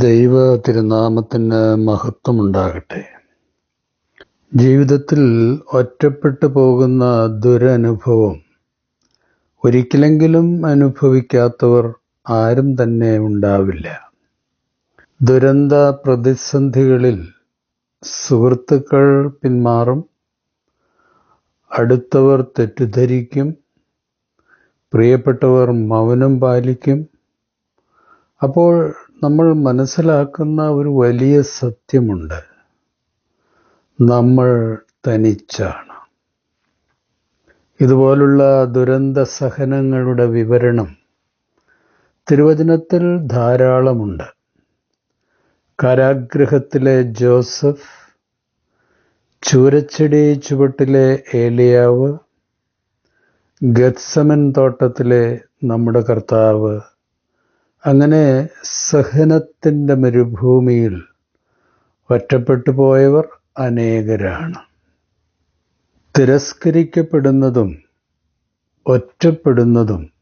ദൈവ തിരുനാമത്തിന് മഹത്വമുണ്ടാകട്ടെ. ജീവിതത്തിൽ ഒറ്റപ്പെട്ടു പോകുന്ന ദുരനുഭവം ഒരിക്കലെങ്കിലും അനുഭവിക്കാത്തവർ ആരും തന്നെ ഉണ്ടാവില്ല. ദുരന്ത പ്രതിസന്ധികളിൽ സുഹൃത്തുക്കൾ പിന്മാറും അടുത്തവർ തെറ്റിദ്ധരിക്കും പ്രിയപ്പെട്ടവർ മൗനം പാലിക്കും. അപ്പോൾ നമ്മൾ മനസ്സിലാക്കുന്ന ഒരു വലിയ സത്യമുണ്ട്. നമ്മൾ തനിച്ചാണ്. ഇതുപോലുള്ള ദുരന്ത സഹനങ്ങളുടെ വിവരണം തിരുവചനത്തിൽ ധാരാളമുണ്ട്. കാരാഗ്രഹത്തിലെ ജോസഫ് ചൂരച്ചെടി ചുവട്ടിലെ ഏലിയാവ് ഗത്സമൻ തോട്ടത്തിലെ നമ്മുടെ കർത്താവ് അങ്ങനെ സഹനത്തിന്റെ മരുഭൂമിയിൽ ഒറ്റപ്പെട്ടു പോയവർ അനേകരാണ്. തിരസ്കരിക്കപ്പെടുന്നതും ഒറ്റപ്പെടുന്നതും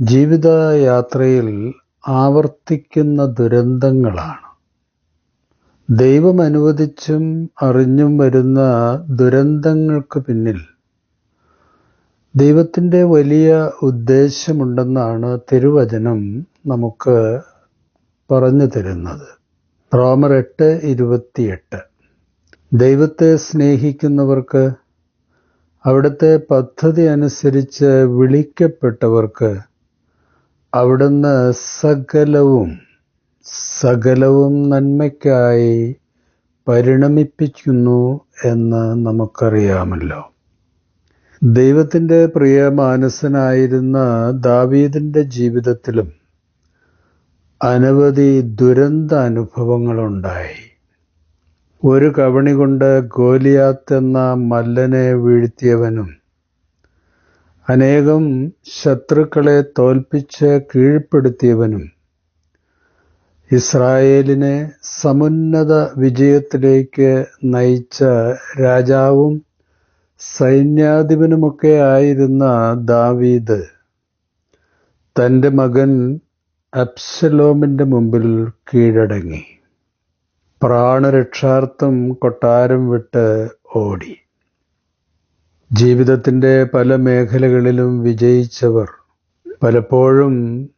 ജീവിതയാത്രയിൽ ആവർത്തിക്കുന്ന ദുരന്തങ്ങളാണ്. ദൈവം അനുവദിച്ചും അറിഞ്ഞും വരുന്ന ദുരന്തങ്ങൾക്ക് പിന്നിൽ ദൈവത്തിന്റെ വലിയ ഉദ്ദേശമുണ്ടെന്നാണ് തിരുവചനം നമുക്ക് പറഞ്ഞു തരുന്നത്. റോമർ എട്ട് ഇരുപത്തിയെട്ട്. ദൈവത്തെ സ്നേഹിക്കുന്നവർക്ക് അവിടുത്തെ പദ്ധതി അനുസരിച്ച് വിളിക്കപ്പെട്ടവർക്ക് അവിടുന്ന് സകലവും സകലവും നന്മയ്ക്കായി പരിണമിപ്പിക്കുന്നു എന്ന് നമുക്കറിയാമല്ലോ. ദൈവത്തിന്റെ പ്രിയ മാനസനായിരുന്ന ദാവീദിന്റെ ജീവിതത്തിലും അനവധി ദുരന്ത അനുഭവങ്ങളുണ്ടായി. ഒരു കവണി കൊണ്ട് ഗോലിയാത്ത് എന്ന മല്ലനെ വീഴ്ത്തിയവനും അനേകം ശത്രുക്കളെ തോൽപ്പിച്ച് കീഴ്പ്പെടുത്തിയവനും ഇസ്രായേലിനെ സമുന്നത വിജയത്തിലേക്ക് നയിച്ച രാജാവും സൈന്യാധിപനുമൊക്കെ ആയിരുന്ന ദാവീദ് തന്റെ മകൻ അബ്സലോമിന്റെ മുമ്പിൽ കീഴടങ്ങി. പ്രാണരക്ഷാർത്ഥം കൊട്ടാരം വിട്ട് ഓടി. ജീവിതത്തിന്റെ പല മേഖലകളിലും വിജയിച്ചവർ പലപ്പോഴും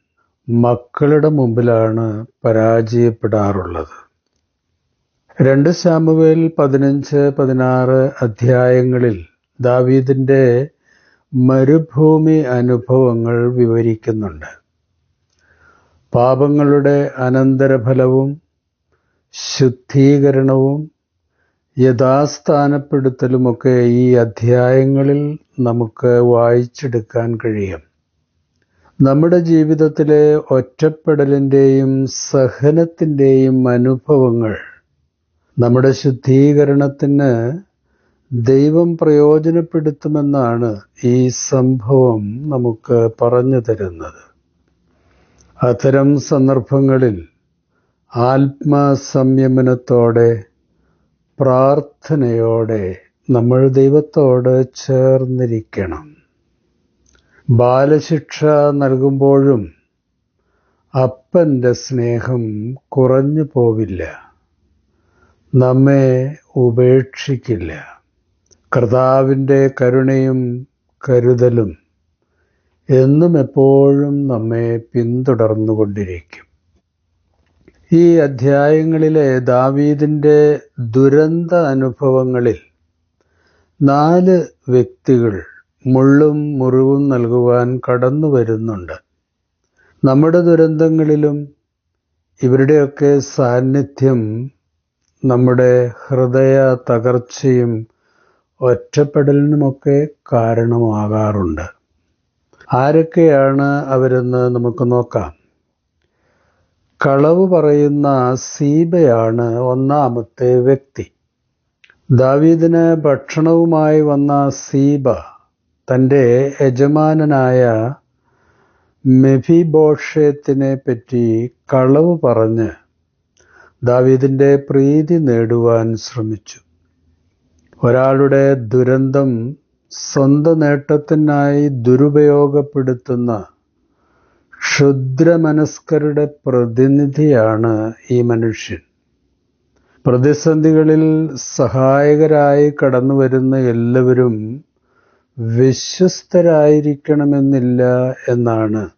മക്കളുടെ മുമ്പിലാണ് പരാജയപ്പെടാറുള്ളത്. രണ്ട് ശാമുവേൽ പതിനഞ്ച് പതിനാറ് അധ്യായങ്ങളിൽ ദാവീദിന്റെ മരുഭൂമി അനുഭവങ്ങൾ വിവരിക്കുന്നുണ്ട്. പാപങ്ങളുടെ അനന്തരഫലവും ശുദ്ധീകരണവും യഥാസ്ഥാനപ്പെടുത്തലുമൊക്കെ ഈ അധ്യായങ്ങളിൽ നമുക്ക് വായിച്ചെടുക്കാൻ കഴിയും. നമ്മുടെ ജീവിതത്തിലെ ഒറ്റപ്പെടലിന്റെയും സഹനത്തിന്റെയും അനുഭവങ്ങൾ നമ്മുടെ ശുദ്ധീകരണത്തിന് ദൈവം പ്രയോജനപ്പെടുത്തുമെന്നാണ് ഈ സംഭവം നമുക്ക് പറഞ്ഞു തരുന്നത്. അത്തരം സന്ദർഭങ്ങളിൽ ആത്മസംയമനത്തോടെ പ്രാർത്ഥനയോടെ നമ്മൾ ദൈവത്തോട് ചേർന്നിരിക്കണം. ബാലശിക്ഷ നൽകുമ്പോഴും അപ്പന്റെ സ്നേഹം കുറഞ്ഞു പോവില്ല. നമ്മെ ഉപേക്ഷിക്കില്ല. കർത്താവിന്റെ കരുണയും കരുതലും എന്നും എപ്പോഴും നമ്മെ പിന്തുടർന്നുകൊണ്ടിരിക്കും. ഈ അധ്യായങ്ങളിലെ ദാവീദിന്റെ ദുരന്ത അനുഭവങ്ങളിൽ നാല് വ്യക്തികൾ മുള്ളും മുറിവും നൽകുവാൻ കടന്നു വരുന്നുണ്ട്. നമ്മുടെ ദുരന്തങ്ങളിലും ഇവരുടെയൊക്കെ സാന്നിധ്യം നമ്മുടെ ഹൃദയ തകർച്ചയും ഒറ്റപ്പെടലിനുമൊക്കെ കാരണമാകാറുണ്ട്. ആരൊക്കെയാണ് അവരെന്ന് നമുക്ക് നോക്കാം. കളവ് പറയുന്ന സീബയാണ് ഒന്നാമത്തെ വ്യക്തി. ദാവീദിന് ഭക്ഷണവുമായി വന്ന സീബ തന്റെ യജമാനനായ മെഫിബോഷത്തിനെ പറ്റി കളവ് പറഞ്ഞ് ദാവീദിന്റെ പ്രീതി നേടുവാൻ ശ്രമിച്ചു. ഒരാളുടെ ദുരന്തം സ്വന്തം നേട്ടത്തിനായി ദുരുപയോഗപ്പെടുത്തുന്ന ക്ഷുദ്രമനസ്കരുടെ പ്രതിനിധിയാണ് ഈ മനുഷ്യൻ. പ്രതിസന്ധികളിൽ സഹായകരായി കടന്നു വരുന്ന എല്ലാവരും വിശ്വസ്തരായിരിക്കണമെന്നില്ല എന്നാണ്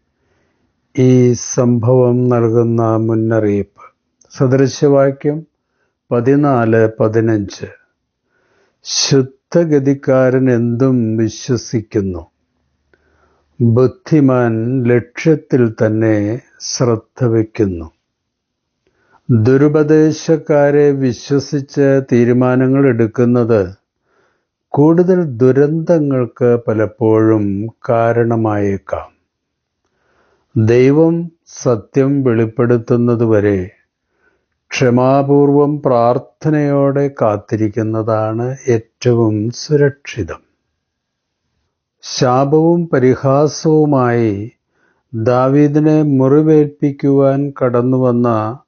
ഈ സംഭവം നൽകുന്ന മുന്നറിയിപ്പ്. സദൃശവാക്യം പതിനാല് പതിനഞ്ച്. ശുദ്ധഗതിക്കാരൻ എന്തും വിശ്വസിക്കുന്നു. ബുദ്ധിമാൻ ലക്ഷ്യത്തിൽ തന്നെ ശ്രദ്ധ വയ്ക്കുന്നു. ദുരുപദേശക്കാരെ വിശ്വസിച്ച് തീരുമാനങ്ങൾ എടുക്കുന്നത് കൂടുതൽ ദുരന്തങ്ങൾക്ക് പലപ്പോഴും കാരണമായേക്കാം. ദൈവം സത്യം വെളിപ്പെടുത്തുന്നതുവരെ ക്ഷമാപൂർവം പ്രാർത്ഥനയോടെ കാത്തിരിക്കുന്നതാണ് ഏറ്റവും സുരക്ഷിതം. ശാപവും പരിഹാസവുമായി ദാവീദിനെ മുറിവേൽപ്പിക്കുവാൻ കടന്നുവന്ന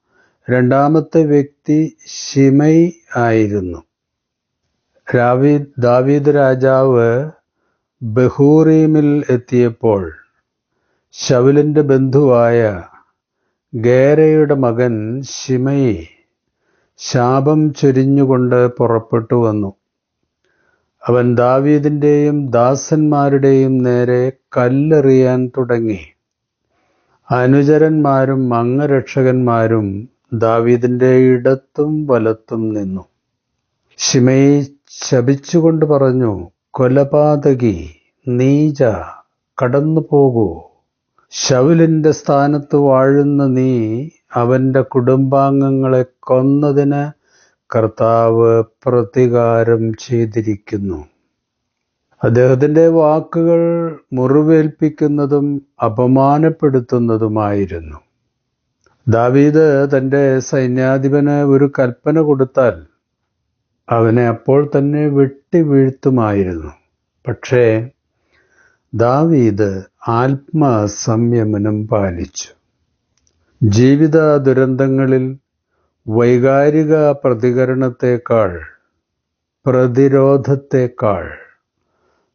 രണ്ടാമത്തെ വ്യക്തി ഷിമൈ ആയിരുന്നു. രാവി ദാവീദ് രാജാവ് ബഹൂറീമിൽ എത്തിയപ്പോൾ ശവലിന്റെ ബന്ധുവായ ഗേരയുടെ മകൻ ശിമയെ ശാപം ചൊരിഞ്ഞുകൊണ്ട് പുറപ്പെട്ടു വന്നു. അവൻ ദാവീദിന്റെയും ദാസന്മാരുടെയും നേരെ കല്ലെറിയാൻ തുടങ്ങി. അനുചരന്മാരും അംഗരക്ഷകന്മാരും ദാവീദിന്റെ ഇടത്തും വലത്തും നിന്നു. ശിമയെ ശപിച്ചുകൊണ്ട് പറഞ്ഞു കൊലപാതകി നീജ കടന്നു പോകൂ ശൗലിന്റെ സ്ഥാനത്ത് വാഴുന്ന നീ അവന്റെ കുടുംബാംഗങ്ങളെ കൊന്നതിന് കർത്താവ് പ്രതികാരം ചെയ്തിരിക്കുന്നു. അദ്ദേഹത്തിന്റെ വാക്കുകൾ മുറിവേൽപ്പിക്കുന്നതും അപമാനപ്പെടുത്തുന്നതുമായിരുന്നു. ദാവീദ് തന്റെ സൈന്യാധിപന് ഒരു കൽപ്പന കൊടുത്താൽ അവനെ അപ്പോൾ തന്നെ വെട്ടി വീഴ്ത്തുമായിരുന്നു. പക്ഷേ ദാവീദ് ആത്മസംയമനം പാലിച്ചു. ജീവിത ദുരന്തങ്ങളിൽ വൈകാരിക പ്രതികരണത്തെക്കാൾ പ്രതിരോധത്തെക്കാൾ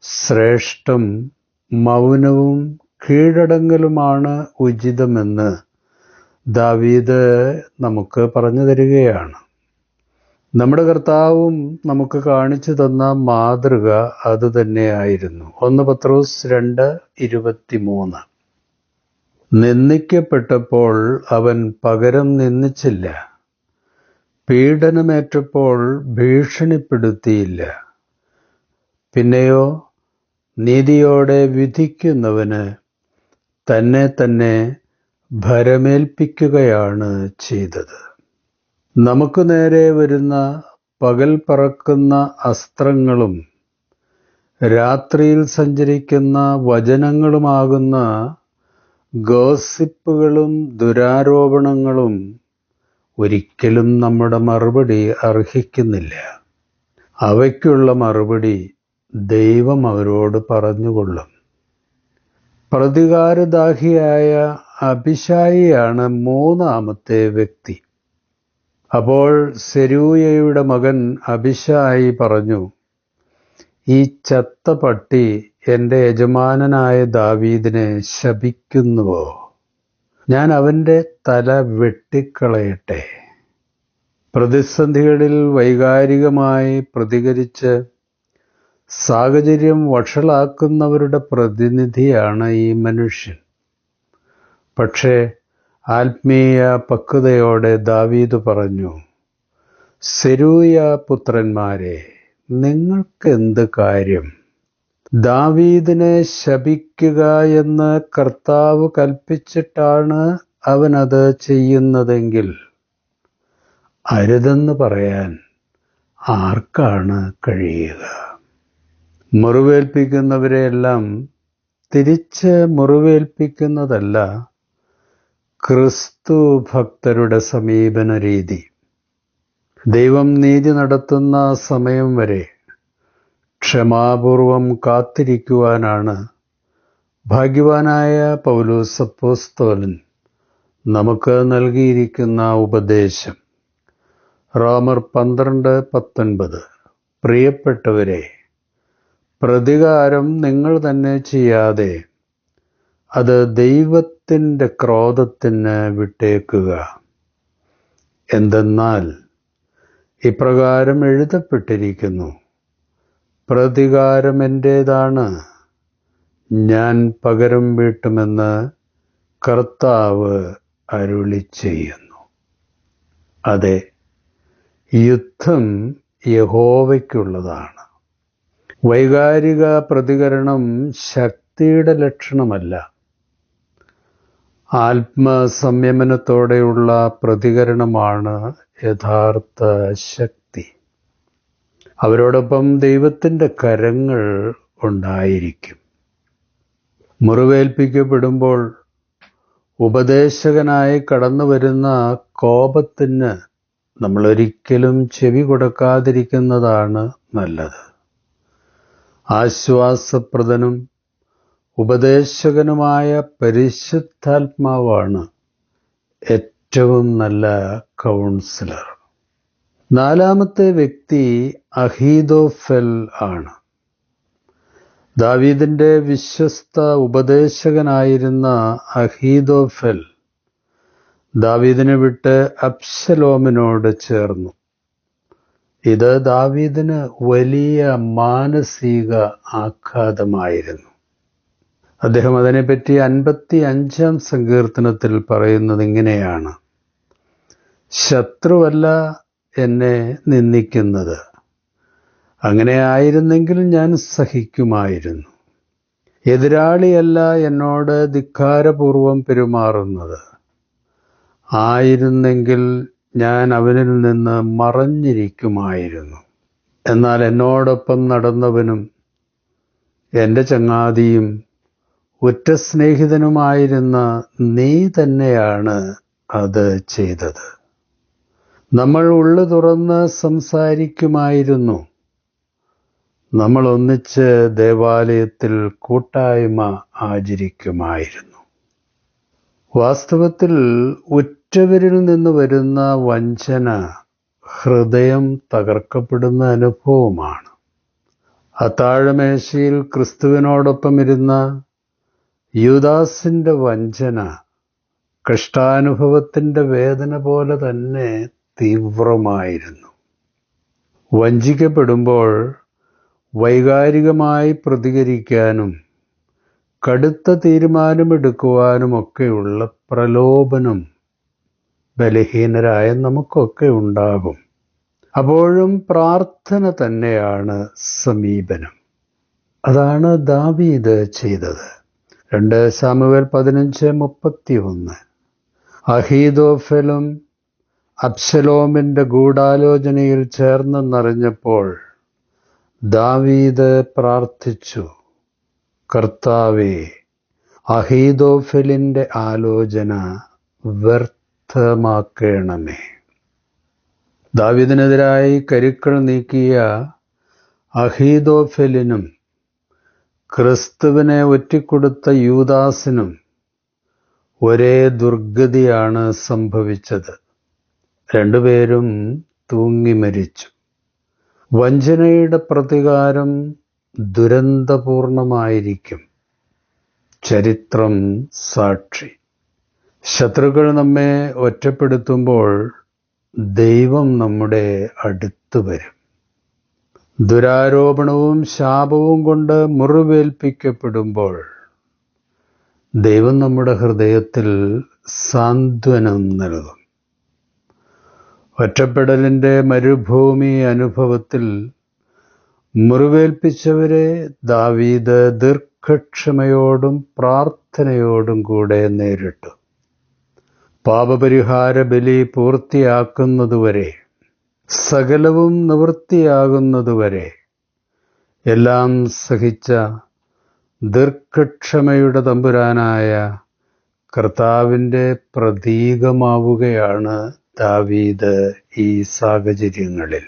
ശ്രേഷ്ഠം മൗനവും കീഴടങ്ങലുമാണ് ഉചിതമെന്ന് ദാവീദ് നമുക്ക് പറഞ്ഞു തരികയാണ്. നമ്മുടെ കർത്താവും നമുക്ക് കാണിച്ചു തന്ന മാതൃക അത് തന്നെയായിരുന്നു. ഒന്ന് പത്രോസ് രണ്ട് ഇരുപത്തിമൂന്ന്. നിന്ദിക്കപ്പെട്ടപ്പോൾ അവൻ പകരം നിന്ദിച്ചില്ല. പീഡനമേറ്റപ്പോൾ ഭീഷണിപ്പെടുത്തിയില്ല. പിന്നെയോ നീതിയോടെ വിധിക്കുന്നവന് തന്നെ തന്നെ ഭരമേൽപ്പിക്കുകയാണ് ചെയ്തത്. നമുക്ക് നേരെ വരുന്ന പകൽ പറക്കുന്ന അസ്ത്രങ്ങളും രാത്രിയിൽ സഞ്ചരിക്കുന്ന വചനങ്ങളുമാകുന്ന ഗോസിപ്പുകളും ദുരാരോപണങ്ങളും ഒരിക്കലും നമ്മുടെ മറുപടി അർഹിക്കുന്നില്ല. അവയ്ക്കുള്ള മറുപടി ദൈവം അവരോട് പറഞ്ഞുകൊള്ളും. പ്രതികാരദാഹിയായ അഭിഷായിയാണ് മൂന്നാമത്തെ വ്യക്തി. അപ്പോൾ സെരൂയയുടെ മകൻ അഭിഷായി പറഞ്ഞു ഈ ചത്ത പട്ടി എന്റെ യജമാനനായ ദാവീദിനെ ശപിക്കുന്നുവോ? ഞാൻ അവന്റെ തല വെട്ടിക്കളയട്ടെ. പ്രതിസന്ധികളിൽ വൈകാരികമായി പ്രതികരിച്ച് സാഹചര്യം വഷളാക്കുന്നവരുടെ പ്രതിനിധിയാണ് ഈ മനുഷ്യൻ. പക്ഷേ ആത്മീയ പക്വതയോടെ ദാവീദ് പറഞ്ഞു സെരൂയ പുത്രന്മാരെ നിങ്ങൾക്കെന്ത് കാര്യം? ദാവീദിനെ ശപിക്കുക എന്ന് കർത്താവ് കൽപ്പിച്ചിട്ടാണ് അവനത് ചെയ്യുന്നതെങ്കിൽ അരുതെന്ന് പറയാൻ ആർക്കാണ് കഴിയുക? മുറിവേൽപ്പിക്കുന്നവരെയെല്ലാം തിരിച്ച് മുറിവേൽപ്പിക്കുന്നതല്ല ക്രിസ്തു ഭക്തരുടെ സമീപന രീതി ദൈവം നീതി നടത്തുന്ന സമയം വരെ ക്ഷമാപൂർവം കാത്തിരിക്കുവാനാണ് ഭാഗ്യവാനായ പൗലോസപ്പോസ്തോലൻ നമുക്ക് നൽകിയിരിക്കുന്ന ഉപദേശം. റോമർ പന്ത്രണ്ട് പത്തൊൻപത്. പ്രിയപ്പെട്ടവരെ പ്രതികാരം നിങ്ങൾ തന്നെ ചെയ്യാതെ അത് ദൈവത്തിന്റെ ക്രോധത്തിന് വിട്ടേക്കുക. എന്തെന്നാൽ ഇപ്രകാരം എഴുതപ്പെട്ടിരിക്കുന്നു. പ്രതികാരം എന്റേതാണ് ഞാൻ പകരം വീട്ടുമെന്ന് കർത്താവ് അരുളി ചെയ്യുന്നു. അതെ യുദ്ധം യഹോവയ്ക്കുള്ളതാണ്. വൈകാരിക പ്രതികരണം ശക്തിയുടെ ലക്ഷണമല്ല. ആത്മസംയമനത്തോടെയുള്ള പ്രതികരണമാണ് യഥാർത്ഥ ശക്തി. അവരോടൊപ്പം ദൈവത്തിന്റെ കരങ്ങൾ ഉണ്ടായിരിക്കും. മുറിവേൽപ്പിക്കപ്പെടുമ്പോൾ ഉപദേശകനായി കടന്നു വരുന്ന കോപത്തിന് നമ്മളൊരിക്കലും ചെവി കൊടുക്കാതിരിക്കുന്നതാണ് നല്ലത്. ആശ്വാസപ്രദനും ഉപദേശകനുമായ പരിശുദ്ധാത്മാവാണ് ഏറ്റവും നല്ല കൗൺസിലർ. നാലാമത്തെ വ്യക്തി അഹീദോഫെൽ ആണ്. ദാവീദിന്റെ വിശ്വസ്ത ഉപദേശകനായിരുന്ന അഹീദോഫെൽ ദാവീദിനെ വിട്ട് അബ്സലോമിനോട് ചേർന്നു. ഇത് ദാവീദിന് വലിയ മാനസിക ആഘാതമായിരുന്നു. അദ്ദേഹം അതിനെപ്പറ്റി അൻപത്തി അഞ്ചാം സങ്കീർത്തനത്തിൽ പറയുന്നത് ഇങ്ങനെയാണ്. ശത്രുവല്ല എന്നെ നിന്ദിക്കുന്നത്. അങ്ങനെ ആയിരുന്നെങ്കിൽ ഞാൻ സഹിക്കുമായിരുന്നു. എതിരാളിയല്ല എന്നോട് ധിക്കാരപൂർവം പെരുമാറുന്നത്. ആയിരുന്നെങ്കിൽ ഞാൻ അവനിൽ നിന്ന് മറഞ്ഞിരിക്കുമായിരുന്നു. എന്നാൽ എന്നോടൊപ്പം നടന്നവനും എന്റെ ചങ്ങാതിയും ഉറ്റ സ്നേഹിതനുമായിരുന്ന നീ തന്നെയാണ് അത് ചെയ്തത്. നമ്മൾ ഉള്ളു തുറന്ന് സംസാരിക്കുമായിരുന്നു. നമ്മൾ ഒന്നിച്ച് ദേവാലയത്തിൽ കൂട്ടായ്മ ആചരിക്കുമായിരുന്നു. വാസ്തവത്തിൽ ഉറ്റവരിൽ നിന്ന് വരുന്ന വഞ്ചന ഹൃദയം തകർക്കപ്പെടുന്ന അനുഭവമാണ്. അത്താഴമേശയിൽ ക്രിസ്തുവിനോടൊപ്പം ഇരുന്ന യുദാസിന്റെ വഞ്ചന കഷ്ടാനുഭവത്തിന്റെ വേദന പോലെ തന്നെ തീവ്രമായിരുന്നു. വഞ്ചിക്കപ്പെടുമ്പോൾ വൈകാരികമായി പ്രതികരിക്കാനും കടുത്ത തീരുമാനമെടുക്കുവാനുമൊക്കെയുള്ള പ്രലോഭനം ബലഹീനരായ നമുക്കൊക്കെ ഉണ്ടാകും. അപ്പോഴും പ്രാർത്ഥന തന്നെയാണ് സമീപനം. അതാണ് ദാവീദ് ചെയ്തത്. രണ്ട് സാമുവേൽ പതിനഞ്ച് മുപ്പത്തി ഒന്ന് അഹീദോഫലും അബ്സലോമിന്റെ ഗൂഢാലോചനയിൽ ചേർന്നെന്നറിഞ്ഞപ്പോൾ ദാവീദ് പ്രാർത്ഥിച്ചു കർത്താവേ അഹീദോഫലിന്റെ ആലോചന വ്യർത്ഥമാക്കണമേ. ദാവീദിനെതിരായി കരുക്കൾ നീക്കിയ അഹീദോഫലിനും ക്രിസ്തുവിനെ ഒറ്റിക്കൊടുത്ത യൂദാസിനും ഒരേ ദുർഗതിയാണ് സംഭവിച്ചത്. രണ്ടുപേരും തൂങ്ങി മരിച്ചു. വഞ്ചനയുടെ പ്രതികാരം ദുരന്തപൂർണമായിരിക്കും. ചരിത്രം സാക്ഷി. ശത്രുക്കൾ നമ്മെ ഒറ്റപ്പെടുത്തുമ്പോൾ ദൈവം നമ്മുടെ അടുത്ത് വരും. ദുരാരോപണവും ശാപവും കൊണ്ട് മുറിവേൽപ്പിക്കപ്പെടുമ്പോൾ ദൈവം നമ്മുടെ ഹൃദയത്തിൽ സാന്ത്വനം നൽകും. ഒറ്റപ്പെടലിന്റെ മരുഭൂമി അനുഭവത്തിൽ മുറിവേൽപ്പിച്ചവരെ ദാവീദ് ദീർഘക്ഷമയോടും പ്രാർത്ഥനയോടും കൂടെ നേരിട്ടു. പാപപരിഹാര ബലി പൂർത്തിയാക്കുന്നതുവരെ സകലവും നിവൃത്തിയാകുന്നതുവരെ എല്ലാം സഹിച്ച ദീർഘക്ഷമയുടെ തമ്പുരാനായ കർത്താവിന്റെ പ്രതീകമാവുകയാണ് ദാവീദ് ഈ സാഹചര്യങ്ങളിൽ.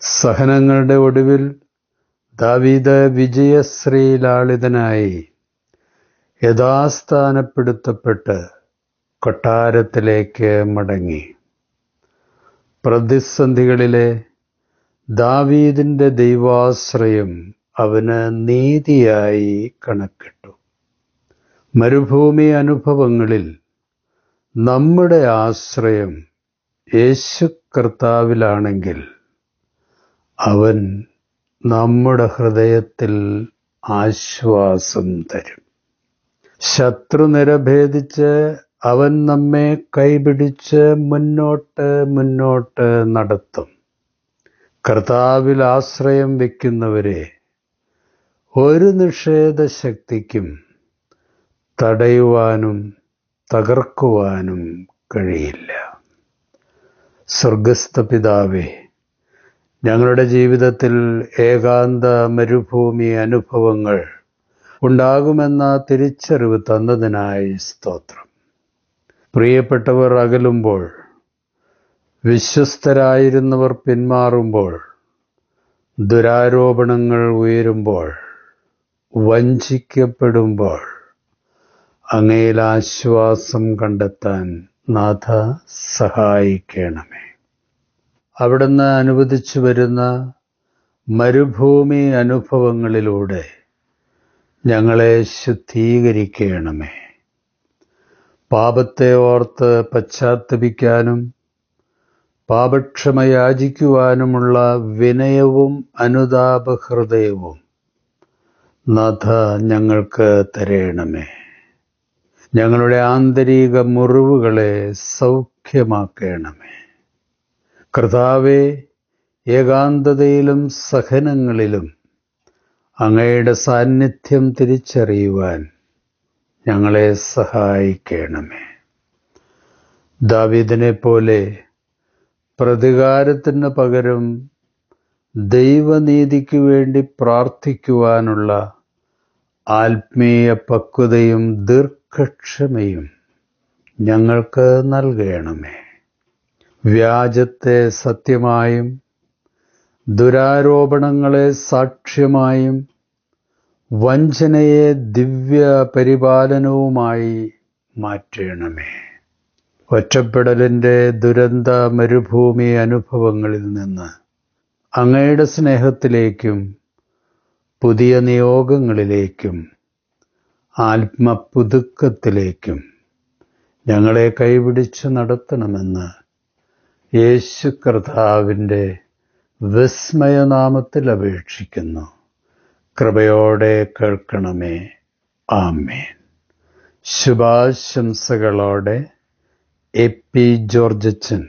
സഹനങ്ങളുടെ ഒടുവിൽ ദാവീദ് വിജയശ്രീലാളിതനായി യഥാസ്ഥാനപ്പെടുത്തപ്പെട്ട് കൊട്ടാരത്തിലേക്ക് മടങ്ങി. പ്രതിസന്ധികളിലെ ദാവീദിന്റെ ദൈവാശ്രയം അവന് നീതിയായി കണക്കിട്ടു. മരുഭൂമി അനുഭവങ്ങളിൽ നമ്മുടെ ആശ്രയം യേശു കർത്താവിലാണെങ്കിൽ അവൻ നമ്മുടെ ഹൃദയത്തിൽ ആശ്വാസം തരും. ശത്രുനിര ഭേദിച്ച് അവൻ നമ്മെ കൈപിടിച്ച് മുന്നോട്ട് മുന്നോട്ട് നടത്തും. കർത്താവിൽ ആശ്രയം വയ്ക്കുന്നവരെ ഒരു നിഷേധ ശക്തിക്കും തടയുവാനും തകർക്കുവാനും കഴിയില്ല. സ്വർഗസ്ഥ പിതാവേ ഞങ്ങളുടെ ജീവിതത്തിൽ ഏകാന്ത മരുഭൂമി അനുഭവങ്ങൾ ഉണ്ടാകുമെന്ന തിരിച്ചറിവ് തന്നതിനായി സ്തോത്രം. പ്രിയപ്പെട്ടവർ അകലുമ്പോൾ വിശ്വസ്തരായിരുന്നവർ പിന്മാറുമ്പോൾ ദുരാരോപണങ്ങൾ ഉയരുമ്പോൾ വഞ്ചിക്കപ്പെടുമ്പോൾ അങ്ങയിൽ ആശ്വാസം കണ്ടെത്താൻ നാഥ സഹായിക്കണമേ. അവിടുന്ന് അനുവദിച്ചു വരുന്ന മരുഭൂമി അനുഭവങ്ങളിലൂടെ ഞങ്ങളെ ശുദ്ധീകരിക്കണമേ. പാപത്തെ ഓർത്ത് പശ്ചാത്തപിക്കാനും പാപക്ഷമ യാചിക്കുവാനുമുള്ള വിനയവും അനുതാപഹൃദയവും നാഥ ഞങ്ങൾക്ക് തരയണമേ ഞങ്ങളുടെ ആന്തരിക മുറിവുകളെ സൗഖ്യമാക്കണമേ. കർത്താവെ ഏകാന്തതയിലും സഹനങ്ങളിലും അങ്ങയുടെ സാന്നിധ്യം തിരിച്ചറിയുവാൻ ഞങ്ങളെ സഹായിക്കണമേ. ദാവീദിനെ പോലെ പ്രതികാരത്തിന് പകരം ദൈവനീതിക്ക് വേണ്ടി പ്രാർത്ഥിക്കുവാനുള്ള ആത്മീയ പക്വതയും ദീർഘക്ഷമയും ഞങ്ങൾക്ക് നൽകണമേ. വ്യാജത്തെ സത്യമായും ദുരാരോപണങ്ങളെ സാക്ഷ്യമായും വഞ്ചനയെ ദിവ്യ പരിപാലനവുമായി മാറ്റണമേ. ഒറ്റപ്പെടലിന്റെ ദുരന്ത മരുഭൂമി അനുഭവങ്ങളിൽ നിന്ന് അങ്ങയുടെ സ്നേഹത്തിലേക്കും പുതിയ നിയോഗങ്ങളിലേക്കും ആത്മപുതുക്കത്തിലേക്കും ഞങ്ങളെ കൈപിടിച്ച് നടത്തണമെന്ന് യേശു കർത്താവിന്റെ വിസ്മയനാമത്തിൽ അപേക്ഷിക്കുന്നു. കൃപയോടെ കേൾക്കണമേ. ആമേൻ. ശുഭാശംസകളോടെ എ പി ജോർജച്ചൻ